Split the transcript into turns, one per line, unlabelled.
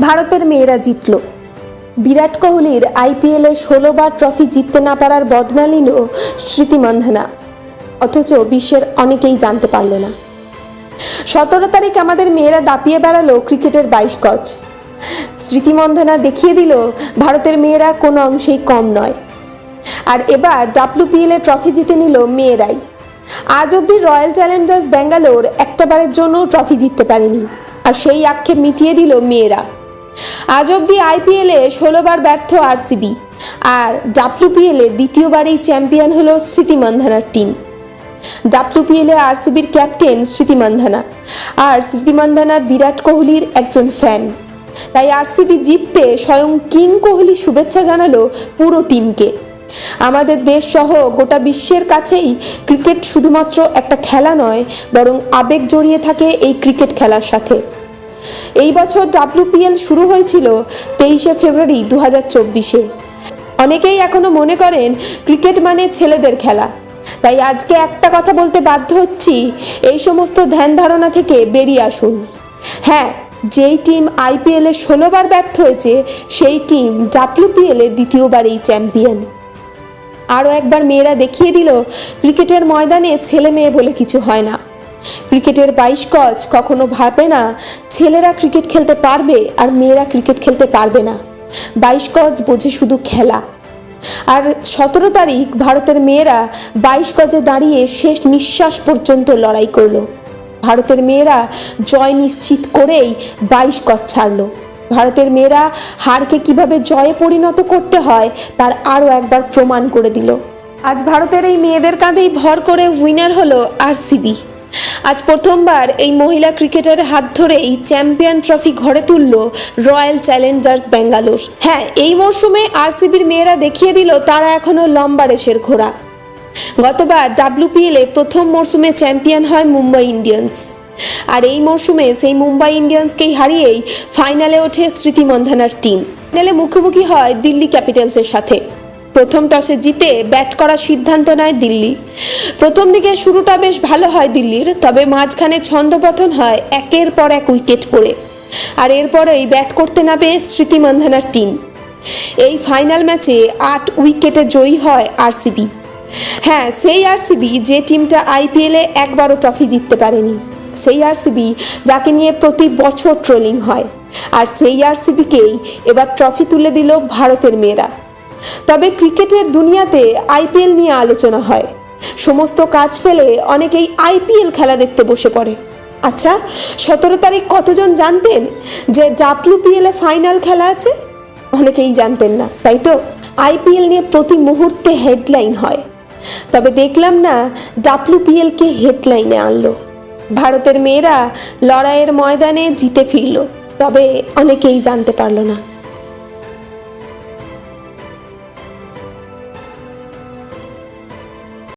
ভারতের মেয়েরা জিতল। বিরাট কোহলির আইপিএলে ষোলোবার ট্রফি জিততে না পারার বদনা নিল স্মৃতিমন্ধনা অথচ বিশ্বের অনেকেই জানতে পারল না। সতেরো তারিখ আমাদের মেয়েরা দাপিয়ে বেড়ালো ক্রিকেটের বাইশ গজ। স্মৃতিমন্ধনা দেখিয়ে দিল, ভারতের মেয়েরা কোনো অংশেই কম নয়। আর এবার ডাব্লিউপিএল এ ট্রফি জিতে নিল মেয়েরাই। আজ অবধি রয়্যাল চ্যালেঞ্জার্স ব্যাঙ্গালোর একটাবারের জন্য ট্রফি জিততে পারেনি। আর সেই আক্ষেপ মিটিয়ে দিল মেয়েরা। আজ অবধি আইপিএলে ষোলোবার ব্যর্থ আরসিবি আর ডাব্লিউপিএলে দ্বিতীয়বারেই চ্যাম্পিয়ন হলো স্মৃতিমন্ধানার টিম। ডাব্লিউপিএলে আরসিবির ক্যাপ্টেন স্মৃতি মান্ধানা আর স্মৃতি মান্ধানা বিরাট কোহলির একজন ফ্যান। তাই আরসিবি জিততে স্বয়ং কিং কোহলি শুভেচ্ছা জানালো পুরো টিমকে। আমাদের দেশ সহ গোটা বিশ্বের কাছেই ক্রিকেট শুধুমাত্র একটা খেলা নয়, বরং আবেগ জড়িয়ে থাকে এই ক্রিকেট খেলার সাথে। এই বছর ডাব্লিউপিএল শুরু হয়েছিল তেইশে ফেব্রুয়ারি দু হাজার চব্বিশে। অনেকেই এখনও মনে করেন ক্রিকেট মানে ছেলেদের খেলা। তাই আজকে একটা কথা বলতে বাধ্য হচ্ছি, এই সমস্ত ধ্যান ধারণা থেকে বেরিয়ে আসুন। হ্যাঁ যেই টিম আইপিএলে ষোলোবার ব্যর্থ হয়েছে, সেই টিম ডাব্লিউপিএলে দ্বিতীয়বারেই চ্যাম্পিয়ন। আরও একবার মেয়েরা দেখিয়ে দিল, ক্রিকেটের ময়দানে ছেলে মেয়ে বলে কিছু হয় না। ক্রিকেটের বাইশ গজ কখনো ভাবে না, ছেলেরা ক্রিকেট খেলতে পারবে আর মেয়েরা ক্রিকেট খেলতে পারবে না। বাইশ গজ বোঝে শুধু খেলা। আর সতেরো তারিখ ভারতের মেয়েরা বাইশ গজে দাঁড়িয়ে শেষ নিঃশ্বাস পর্যন্ত লড়াই করল। ভারতের মেয়েরা জয় নিশ্চিত করেই বাইশ গজ ছাড়ল। ভারতের মেয়েরা হারকে কীভাবে জয়ে পরিণত করতে হয়, তার আরও একবার প্রমাণ করে দিল। আজ ভারতের এই মেয়েদের কাঁধেই ভর করে উইনার হলো আরসিবি আজ প্রথমবার এই মহিলা ক্রিকেটারের হাত ধরেই চ্যাম্পিয়ন ট্রফি ঘরে তুলল রয়্যাল চ্যালেঞ্জার্স ব্যাঙ্গালোর। হ্যাঁ এই মরশুমে আরসিবির মেয়েরা দেখিয়ে দিল তারা এখনও লম্বা রেসের ঘোড়া। গতবার ডাব্লিউপিএলে প্রথম মরশুমে চ্যাম্পিয়ন হয় মুম্বাই ইন্ডিয়ান্স। আর এই মরশুমে সেই মুম্বাই ইন্ডিয়ান্সকেই হারিয়েই ফাইনালে ওঠে স্মৃতি মন্ধানার টিম। ফাইনালে মুখোমুখি হয় দিল্লি ক্যাপিটালসের সাথে। প্রথম টসে জিতে ব্যাট করার সিদ্ধান্ত নেয় দিল্লি। প্রথম দিকে শুরুটা বেশ ভালো হয় দিল্লির, তবে মাঝখানে ছন্দপতন হয় একের পর এক উইকেট পড়ে আর এরপরেই ব্যাট করতে নামে স্মৃতি মন্ধানার টিম। এই ফাইনাল ম্যাচে আট উইকেটে জয়ী হয় আরসিবি। হ্যাঁ সেই আরসিবি যে টিমটা আইপিএলে একবারও ট্রফি জিততে পারেনি। সেই আরসিবি যাকে নিয়ে প্রতি বছর ট্রোলিং হয়। আর সেই আরসিবিকেই এবার ট্রফি তুলে দিল ভারতের মেয়েরা। তবে ক্রিকেটের দুনিয়াতে আইপিএল নিয়ে আলোচনা হয়। সমস্ত কাজ ফেলে অনেকেই আইপিএল খেলা দেখতে বসে পড়ে। আচ্ছা সতেরো তারিখ কতজন জানতেন যে ডাব্লিউপিএল ফাইনাল খেলা আছে? অনেকেই জানতেন না, তাই তো? আইপিএল নিয়ে প্রতি মুহূর্তে হেডলাইন হয়। তবে দেখলাম না ডাব্লিউপিএলকে হেডলাইনে আনলো। ভারতের মেয়েরা লড়াইয়ের ময়দানে জিতে ফিরল। তবে অনেকেই জানতে পারল না।